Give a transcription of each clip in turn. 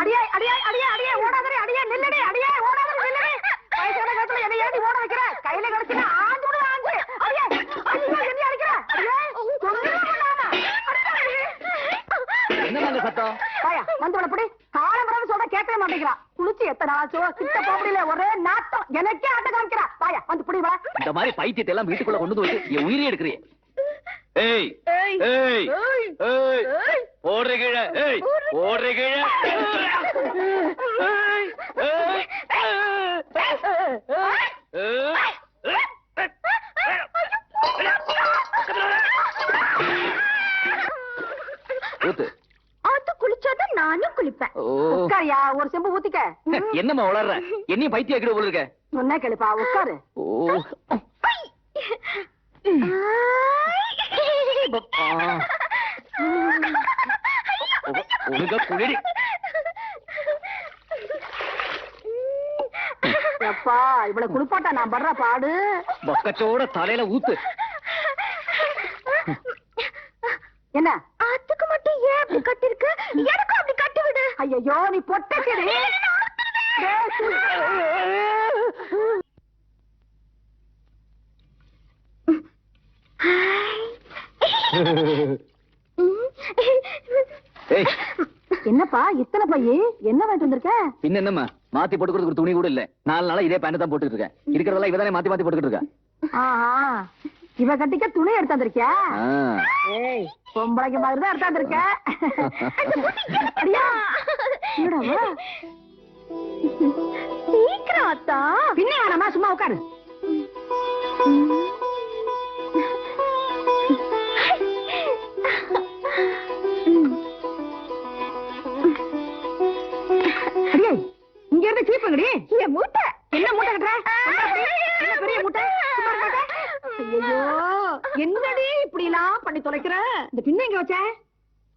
அடியே அடியே அடியே அடியே ஓடாதே அடியே நில்லடி அடியே ஓடாதே நில்லடி. வயசான காலத்துல ஓட வைக்கிற. கையில கிடைச்சினா ஆஞ்சு விடு அடியே என்ன அடிக்கிற. அடியே ஒண்ணுமே பண்ணாம அடியே. என்னங்க சத்தம்? வாயா வந்து காலம்பரம் சொல்ற கேட்கவே மாட்டேங்கிறா. குளிச்சு எத்தனை ஆச்சோ கிட்ட ஒரே நாட்டம் எனக்கே ஆட்ட காமிக்கிறா. வாயா வந்து புடி வா. இந்த மாதிரி பைத்தியத்தை எல்லாம் வீட்டுக்குள்ள கொண்டு வந்து என் உயிரை எடுக்கிறியே. ஏய் ஏய். ஏய் ஏய். ஏய் ஏய். ஓடுற கீழே ஏய். ஒரு செம்பு ஊத்திக்க. என்னம்மா வளர்ற? என்னையும் பைத்தியம் ஆக்கிட போல இருக்க. சொன்ன கேளுப்பா உட்காரு. ஓ. ஒழுங்கா குளிடி எப்பா இவ்வளவு குளிப்பாட்டா நான் படுற பாடு. பக்கத்தோட தலையில ஊத்து. என்ன? அதுக்கு மட்டும் ஏன் அப்படி கட்டிருக்கு? எனக்கும் அப்படி கட்டி விடு. ஐயோ நீ பொட்டக்கிடி ஏய் என்னப்பா இத்தனை பைய? என்ன வாங்கிட்டு வந்திருக்க? பின்ன என்னம்மா? மாத்தி போட்டுக்கிறதுக்கு ஒரு துணி கூட இல்ல. நாலு நாளா இதே பேண்ட் தான் போட்டுட்டு இருக்கேன். இருக்கிறதெல்லாம் இவதானே மாத்தி மாத்தி போட்டுக்கிட்டு இருக்கேன். ஆஹா. இவ கட்டிக்க துணி எடுத்து வந்திருக்கியா? பொம்பளைக்கு மாதிரி தான் எடுத்து வந்திருக்க. அடியா என்னடா வா? சீக்கிரம் அத்தா. பின்ன வேணாமா சும்மா உட்காரு. இருந்து சீப்புங்கடி என் மூட்டை. என்ன மூட்டை கட்டுற? என்ன பெரிய மூட்டை. ஐயோ என்னடி இப்படி எல்லாம் பண்ணி தொலைக்கிற? இந்த பின்ன எங்க வச்ச?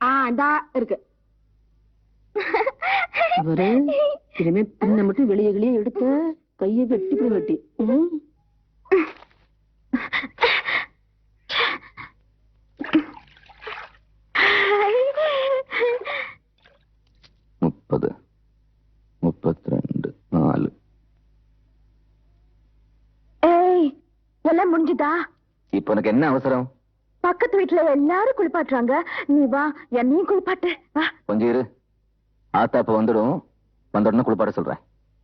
ஆ இந்தா இருக்கு. அவரு இனிமே பின்ன மட்டும் வெளியே வெளியே எடுத்து கையை வெட்டி இப்படி வெட்டி. முப்பது. முப்பத்தி ரெண்டு நாலு ஏய் எல்லாம் முடிஞ்சுதா? இப்ப உனக்கு என்ன அவசரம்? பக்கத்து வீட்டுல எல்லாரும் குளிப்பாட்டுறாங்க. நீ வா என்னையும் குளிப்பாட்டு. வா. கொஞ்சம் இரு. ஆத்தா இப்ப வந்துடும். வந்த உடனே குளிப்பாட சொல்றேன்.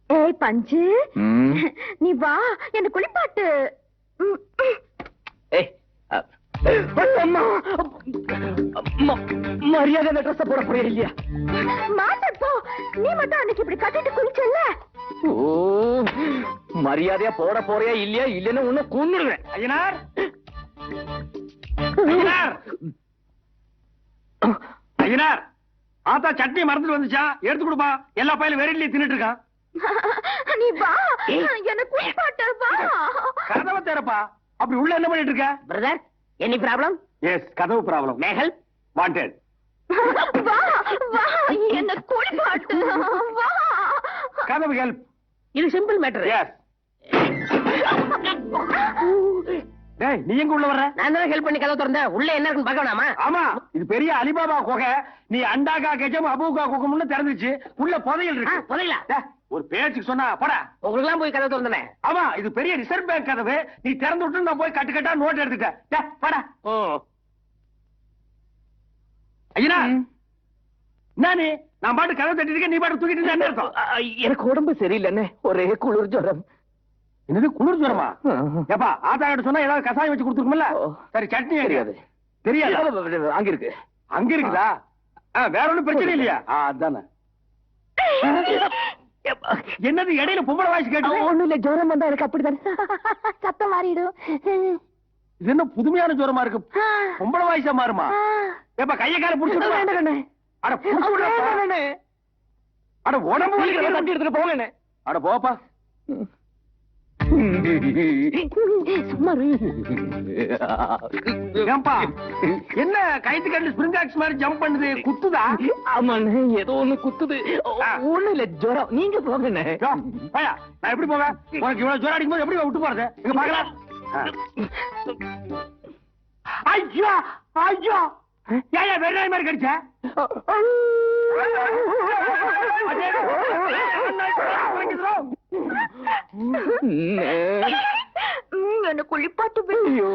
ஏய் பஞ்சு. நீ வா என்ன குளிப்பாட்டு. மரியாதை அந்த ட்ரெஸ் போட போறியா இல்லையா? மாட்டேன் போ நீ மட்டும் அன்னைக்கு இப்படி கட்டிட்டு குளிச்சல்ல? ஓ மரியாதையா போட போறியா இல்லையா இல்லைன்னு உன்னை கொன்னுடுவேன் ஐயனார்! ஐயனார்! ஐயனார்! ஆத்தா சட்னி மறந்துட்டு வந்துச்சா? எடுத்து கொடுப்பா. எல்லா பையிலும் வெரைட்டிலையும் தின்னுட்டு இருக்கான். நீ வா. என்ன வா. கதவை திறப்பா. அப்படி உள்ள என்ன பண்ணிட்டு இருக்க? பிரதர் எனி ப்ராப்ளம் எஸ் கதவு ப்ராப்ளம் மே ஹெல்ப் வாண்டட் வா வா. என்ன குளிப்பாட்டு வா. கதவு ஹெல்ப் இது சிம்பிள் மேட்டர் எஸ் டேய் நீ எங்க உள்ள வர்ற? நான் தான் ஹெல்ப் பண்ணி கதை திறந்தேன். உள்ள என்ன இருக்குன்னு பார்க்க வேணாமா? ஆமா இது பெரிய அலிபாபா குகை. நீ அண்டாக்கா கெச்சம் அபூக்கா குகம்னு திறந்துச்சு உள்ள புதையல் இருக்கு. புதையலா? ஒரு பேச்சுக்கு சொன்னா போடா. உங்களுக்கு எல்லாம் போய் கதை திறந்தனே? ஆமா இது பெரிய ரிசர்வ் பேங்க் கதவு. நீ திறந்து விட்டு நான் போய் கட்டு கட்டா நோட் எடுத்துட்டேன். டே, வாடா ஐயா என்ன நீ? நான் பாட்டு கதவு தட்டிட்டு இருக்கேன், நீ பாட்டு தூக்கிட்டு என்ன அ, எனக்கு உடம்பு சரியில்லைன்னு ஒரே குளிர் ஜுரம். என்னது குளிர் ஜுரமா? ஏப்பா ஆத்தா கிட்ட சொன்னா ஏதாவது கசாயம் வச்சு கொடுத்துருக்கும்ல? ஓ. சரி சட்னி? தெரியாது. தெரியாதா? அங்க இருக்கு. அங்க இருக்குதா? வேற ஒண்ணும் பிரச்சனை இல்லையா? ஆ, அதானே. என்னது இடையில பொம்பளை வாய்ஸ் கேட்டு ஒண்ணும் இல்ல ஜோரம் வந்தா எனக்கு அப்படிதான். சத்தம் மாறிடும். இது என்ன புதுமையான ஜுரமா இருக்கு? பொம்பளை வாய்ஸா மாறுமா? ஏப்பா கைய கால புடிச்சு அட புடிச்சு. அட உடம்பு எடுத்துட்டு போகலண்ணே அட போப்பா. சும்மா இரு. ஏன்பா என்ன கைத்து கண்டு ஸ்பிரிங் ஆக்ஸ் மாதிரி ஜம்ப் பண்ணுது? குத்துதா? ஆமாண்ணே ஏதோ ஒண்ணு குத்துது. ஒண்ணு இல்ல ஜுரம். நீங்க போங்கண்ணே. பையா நான் எப்படி போவேன்? உனக்கு இவ்வளவு ஜோரம் அடிக்கும் போது எப்படி விட்டு போறது? இங்க பாக்கலாம் ஐயோ ஐயோ. ஏன் வெறும் மாதிரி கடிச்ச? என்ன குளிப்பாட்டு ஐயோ.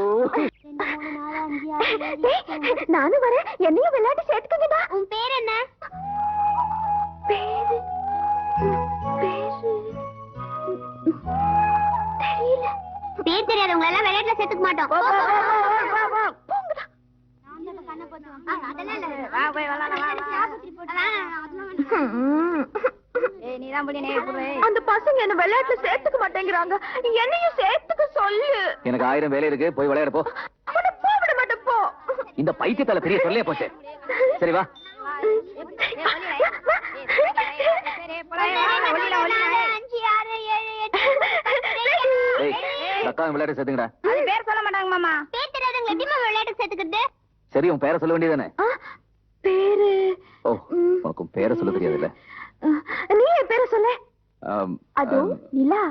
நானும் வரேன். என்னையும் விளையாட்டு சேர்த்துக்கங்கடா. உன் பேர் என்ன? பேரு. பேரு. தெரியல. பேர் தெரியாதவங்க எல்லாம் விளையாட்டுல சேர்த்துக்க மாட்டோம். போங்கடா. அந்த பசங்க என்ன விளையாட்டுல சேர்த்துக்க மாட்டேங்கிறாங்க. என்னையும் சேர்த்துக்க சொல்லு. எனக்கு ஆயிரம் வேலை இருக்கு. போய் விளையாட போ. விட மாட்டேன் போ. இந்த பைத்தியத்தால பெரிய சொல்லே போச்சு. சரி வா. ஏய் இந்த அக்கா விளையாட சேர்த்துங்கடா அது பேர் சொல்ல மாட்டாங்க மாமா. விளையாட்டு சேர்த்துக்கிறது? சரி உன் பேரை சொல்ல வேண்டியதானே பேரு. ஓ உனக்கு உன் பேரை சொல்ல தெரியாதுல்ல? நீ என் பேரை சொல்லு. அதோ நிலா.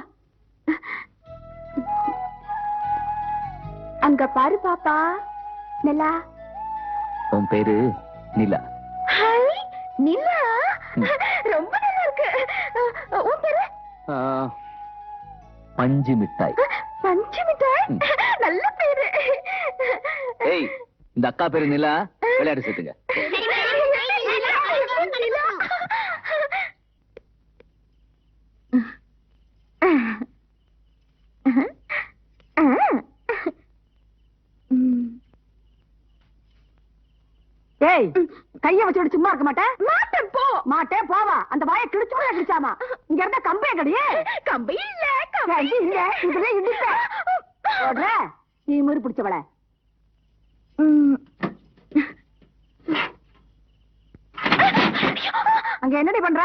அங்க பாரு பாப்பா. நிலா. உன் பேரு நிலா. ஹாய் நிலா. ரொம்ப நல்லா இருக்கு உன் பேரு? பஞ்சு மிட்டாய். பஞ்சு மிட்டாய். நல்ல பேரு. ஏய் இந்த அக்கா பேரு நிலா. விளையாட சேர்த்துங்க ஏய் கைய வச்சுட்டு சும்மா இருக்க மாட்டேன் மாட்டேன் போ. மாட்டேன் போவா. அந்த வாயை கிழிச்சு கூட கிழிச்சாமா இங்க இருந்தா கம்பே கடியே கம்பி இல்ல கம்பி இல்ல. இதுல இடிச்ச ஓடுற நீ முறு பிடிச்சவள. அங்க என்னடி பண்ற?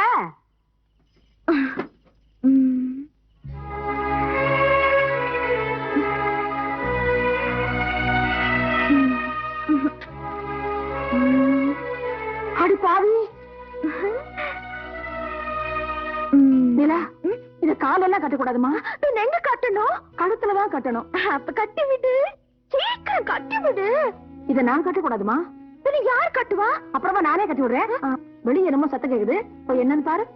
கட்டக்கூடாதுமா? பின்ன எங்க கட்டணும்? கழுத்துலதான் கட்டணும். அப்ப கட்டி விடு. சீக்கிரம் கட்டி விடு. இத நான் கட்டக்கூடாதுமா? பின்ன யார் கட்டுவா? அப்புறமா நானே கட்டி விடுறேன். வெளிய என்னமோ சத்தம் கேக்குது. போய் என்னன்னு பாரு.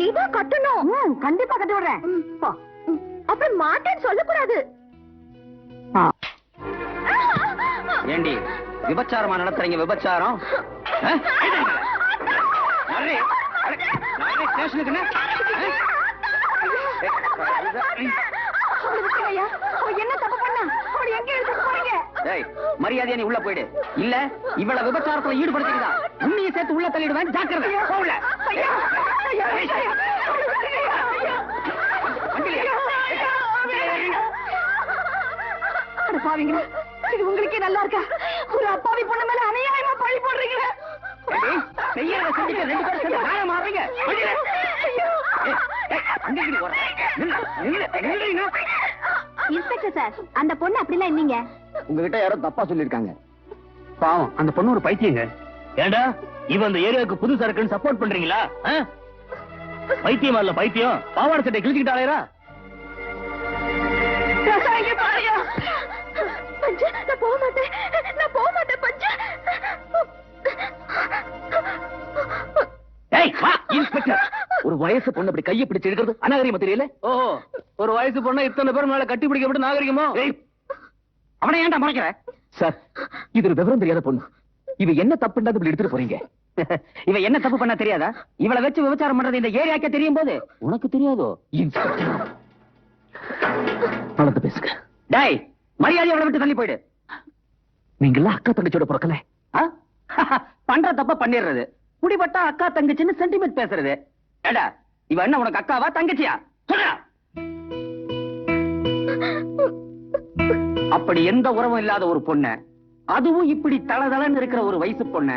நீதான் கட்டணும். கண்டிப்பா கட்டி விடுறேன். அப்புறம் மாட்டேன்னு சொல்லக்கூடாது. ஏண்டி விபச்சாரமா நடத்துறீங்க விபச்சாரம்? ஸ்டேஷனுக்கு என்ன? அவளை விட்டுருங்கய்யா. அவ என்ன தப்பு பண்ணா அவளை எங்க எடுத்துட்டு போறீங்க டேய், மரியாதையா நீ உள்ள போயிடு இல்ல இவள விபச்சாரத்துல ஈடுபடுத்திக்கிதா உன்னையும் சேர்த்து உள்ள தள்ளிடுவேன் ஜாக்கிரதை போ உள்ள. ஐயா, ஐயா, ஐயா, அவளை விட்டுருங்கய்யா. ஐயா. வண்டியில ஏறு. அட பாவிங்களா, இது உங்களுக்கே நல்லா இருக்கா ஒரு அப்பாவி பொண்ணு மேல அநியாயமா பழி போடுறீங்களே செய்யறத செஞ்சுட்டு ரெண்டு பேரும் சேர்ந்து நியாயம் மாறுறீங்க வண்டியில. ஐயோ. ஏய், ஏய், அங்க இங்கிட்டு போற. நில்லு, நில்லு, நில்லுடீங்க. இன்ஸ்பெக்டர் சார் அந்த பொண்ணு அப்படிலாம் இல்லீங்க உங்ககிட்ட யாரோ தப்பா சொல்லிருக்காங்க பாவம் அந்த பொண்ணு ஒரு பைத்தியங்க ஏண்டா இவன் அந்த ஏரியாவுக்கு புது சரக்குன்னு சப்போர்ட் பண்றீங்களா? பைத்தியமா இல்ல பைத்தியம் பாவாடை சட்டை நான் போக மாட்டேன் நான் போக இன்ஸ்பெக்டர் ஒரு வயசு பொண்ணு அப்படி கையை பிடிச்சு எடுக்கிறது அநாகரிகமா தெரியல? ஒரு வயசு பொண்ணு இத்தனை பேர் மேல கட்டி பிடிக்கப்பட்டு நாகரிகமோ? அவனை ஏன்டா மறைக்கிற? சார் இது ஒரு விவரம் தெரியாத பொண்ணு. இவ என்ன தப்புண்டா இப்படி எடுத்துட்டு போறீங்க? இவ என்ன தப்பு பண்ண தெரியாதா? இவளை வச்சு விபச்சாரம் பண்றது இந்த ஏரியாக்கே தெரியும் போது. உனக்கு தெரியாதோ? வளர்ந்து பேசுங்க. டேய் மரியாதை அவளை விட்டு தள்ளி போயிடு. நீங்களா அக்கா தங்கச்சியோட பிறக்கல? பண்ற தப்ப பண்ணிடுறது. குடிபட்டா அக்கா தங்கச்சின்னு சென்டிமெண்ட் பேசுறது. ஏடா இவ என்ன உனக்கு அக்காவா தங்கச்சியா? சொல்றா அப்படி எந்த உறவும் இல்லாத ஒரு பொண்ண அதுவும் இப்படி தளதளன்னு இருக்கிற ஒரு வயசு பொண்ண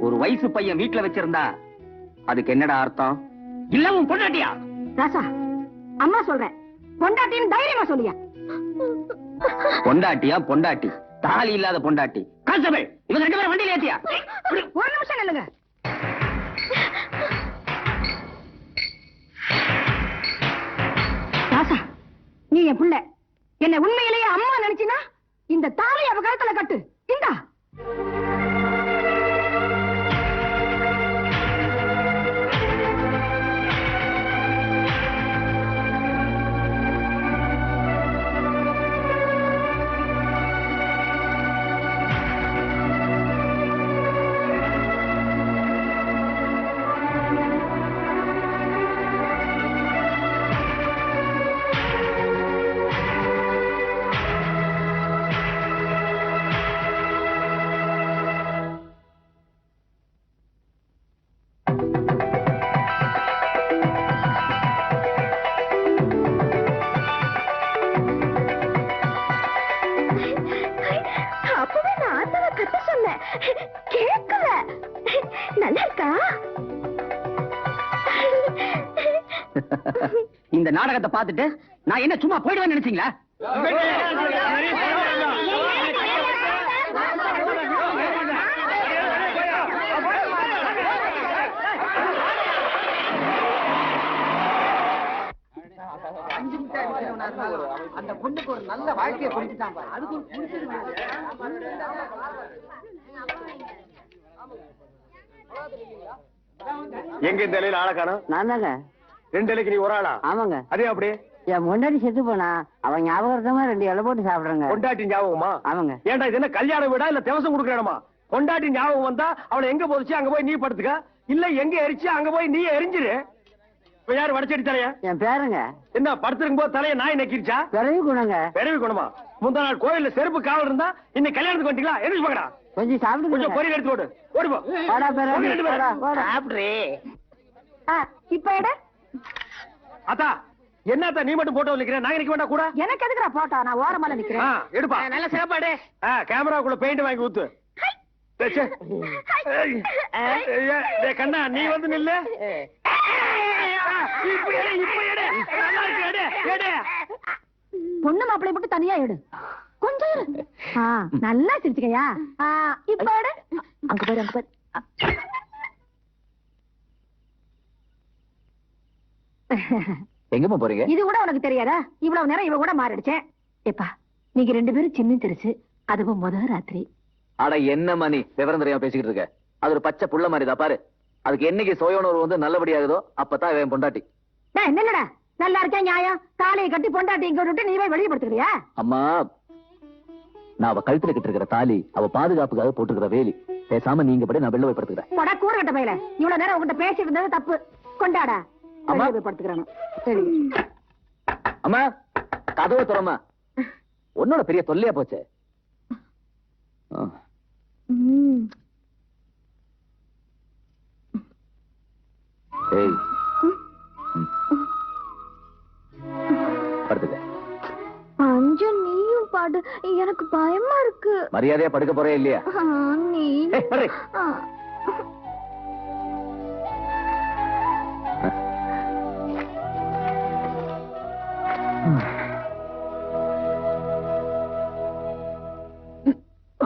ஒரு வயசு பையன் வீட்டுல வச்சிருந்தா அதுக்கு என்னடா அர்த்தம்? இல்ல உன் பொண்டாட்டியா? ராசா அம்மா சொல்றேன். பொண்டாட்டின்னு தைரியமா சொல்லியா பொண்டாட்டியா பொண்டாட்டி? தாலி இல்லாத பொண்டாட்டி. கான்ஸ்டபிள் இவங்க ரெண்டு பேரும் வண்டியில ஏத்தியா? ஒரு நிமிஷம் நில்லுங்க. நீ என் புள்ள. என்ன உண்மையிலேயே அம்மா நினைச்சினா இந்த தாலி அவ கழுத்துல கட்டு. இந்தா. நாடகத்தை பார்த்துட்டு நான் என்ன சும்மா போயிடுவேன்னு நினைச்சீங்களா? அந்த பொண்ணுக்கு ஒரு நல்ல வாழ்க்கையை கொடுத்துட்டான். அதுக்கு ஒரு எங்க இந்த ஆளை காணோம்? நான் தாங்க. ரெண்டு இலைக்கு நீ ஒரு ஆளா? ஆமாங்க. அதே அப்படி? என் முன்னாடி செத்து போனா அவன் ஞாபகமா ரெண்டு இலை போட்டு சாப்பிடுறேங்க. கொண்டாட்டி ஞாபகமா? ஆமாங்க. ஏன்டா இது என்ன கல்யாண வீடா இல்ல திவசம் கொடுக்கணுமா கொண்டாட்டி ஞாபகம் வந்தா அவளை எங்க போதுச்சு அங்க போய் நீ படுத்துக்க? இல்ல எங்க எரிச்சு அங்க போய் நீ எரிஞ்சிரு. இப்ப யாரு வடச்சடி தலைய? என் பேருங்க. என்ன படுத்திருக்கும் போது தலைய நாய் நக்கிருச்சா? பிறவி குணங்க. பிறவி குணமா? முந்தா நாள் கோயில்ல செருப்பு காவல் இருந்தா இன்னைக்கு கல்யாணத்துக்கு வந்துட்டீங்களா? எரிஞ்சு போங்கடா. கொஞ்சம் கொஞ்சம் சாப்பிடுங்க பொரியல் எடுத்து ஓடு ஓடி போ. வாடா பிறவி, போங்க ரெண்டு பேரும். வாடா, வாடா. ஆ, இப்ப எடு. அத்தா என்னத்தா நீ மட்டும் போட்டோ நிக்கிற நாங்க நிக்க வேண்டாம் கூட? எனக்கு எதுக்குறா போட்டோ நான் ஓரமால ஆ, நிக்கிறேன். எடுப்பா. நல்ல சாப்பாடு ஆ, கேமராக்குள்ள பெயிண்ட் வாங்கி ஊத்து. டேய், ச்சே. ஏய், ஏய், டேய், கண்ணா நீ வந்து நில்லு. இப்ப எடு, இப்ப எடு. நல்லா இருக்கு, எடு, எடு. பொண்ணு மாப்பிள்ளை மட்டும் தனியா எடு. கொஞ்சம் நல்லா சிரிச்சுக்கையா? இப்ப எடு. அங்க பாரு அங்க பாரு. எங்கம்மா போறீங்க? இது கூட உனக்கு தெரியாதா? இவ்வளவு நேரம் இவ கூட மாறிடுச்சேன் ஏப்பா நீங்க ரெண்டு பேரும் சின்ன தெரிச்சு அதுவும் முத ராத்திரி. அட என்னம்மா நீ விவரம் தெரியாம பேசிக்கிட்டு இருக்க? அது ஒரு பச்சை புள்ள மாதிரிதான் பாரு. அதுக்கு என்னைக்கு சுயணர்வு வந்து நல்லபடியாகுதோ அப்பதான் இவன் பொண்டாட்டி. என்னடா நல்லா இருக்கேன் நியாயம். தாலியை கட்டி பொண்டாட்டி இங்க விட்டு நீ போய் வெளியே படுத்துக்கிறியா அம்மா நான் அவ கழுத்துல கிட்ட இருக்கிற தாலி அவ பாதுகாப்புக்காக போட்டுக்கிற வேலி. பேசாம நீங்க படி நான் வெளில போய் படுத்துக்கிறேன். போடா கூறு கட்ட பையல. இவ்வளவு நேரம் உங்ககிட்ட பேசிட்டு இருந்தது தப்பு. கொண்டாடா. அம்மா. சரி. அம்மா கதவை திறமா உன்னோட பெரிய தொல்லையா போச்சு. ஏய். ம். படுத்துக்க. அஞ்சு நீயும் பாடு. எனக்கு பயமா இருக்கு. மரியாதையா படுக்க போறே இல்லையா? நீ.